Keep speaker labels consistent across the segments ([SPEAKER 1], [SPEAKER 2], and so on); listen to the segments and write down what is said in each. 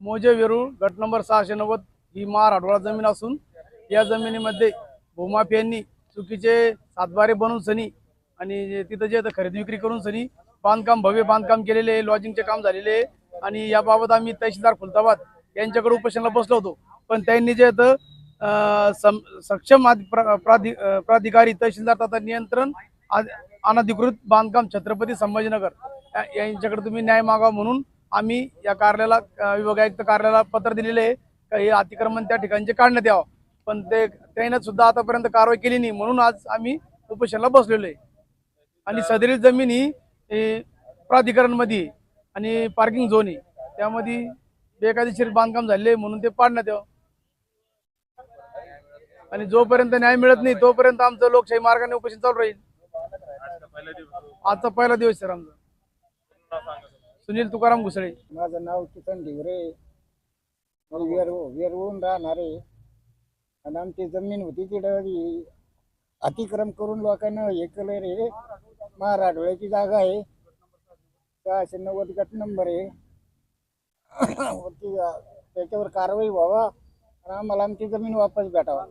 [SPEAKER 1] मोजे वेरूळ गट नंबर सहाशे नव्वद ही मार आढळा जमीन असून या जमिनीमध्ये भूमाफियांनी चुकीचे सातबारे बनवून सनी आणि तिथं जे खरेदी विक्री करून सनी बांधकाम भव्य बांधकाम केलेले आहे लॉजिंगचे काम झालेले आहे आणि याबाबत आम्ही तहसीलदार खुलताबाद यांच्याकडे उपोषणाला बसलो होतो. पण त्यांनी जे आहे सम- सक्षम प्राधि- प्राधिकारी तहसीलदार तथा नियंत्रण अनधिकृत बांधकाम छत्रपती संभाजीनगर या- यांच्याकडे तुम्ही न्याय मागावा म्हणून आम्ही या कार्यालयाला विभाग आयुक्त कार्यालयाला पत्र दिलेले आहे. का हे अतिक्रमण त्या ठिकाणचे काढण्यात यावं. पण ते त्याने सुद्धा आतापर्यंत कारवाई केली नाही. म्हणून आज आम्ही उपोषणाला बसलेलो आहे. आणि सदरील जमीन ही प्राधिकरणमध्ये आणि पार्किंग झोन आहे त्यामध्ये बेकायदेशीर बांधकाम झाले म्हणून ते पाडण्यात यावं. आणि जोपर्यंत न्याय मिळत नाही तोपर्यंत आमचं लोकशाही मार्गाने उपोषण चालू राहील. आजचा पहिला दिवस सर आमचा सुनील तुकाराम घुसळे
[SPEAKER 2] माझं नाव किसन ढिवरे. वेर वेरवून राहणार. आहे आणि आमची जमीन होती तिथं. ही अतिक्रम करून लोकांना हे केलं रे. महाराडोळ्याची जागा आहे. सहाशे नव्वद गट नंबर आहे. वरती त्याच्यावर कारवाई व्हावा. आणि आम्हाला आमची जमीन वापस भेटावा.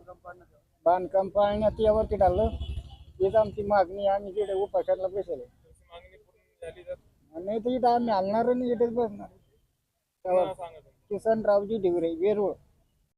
[SPEAKER 2] बांधकाम पाळण्यात यावरती डाललं हीच आमची मागणी आम्ही तिथे उपाशाला बसेल नाही तर इथं आम्ही हलणार नाही इथेच बसणार. किसन रावजी ढिवरे वेरूळ.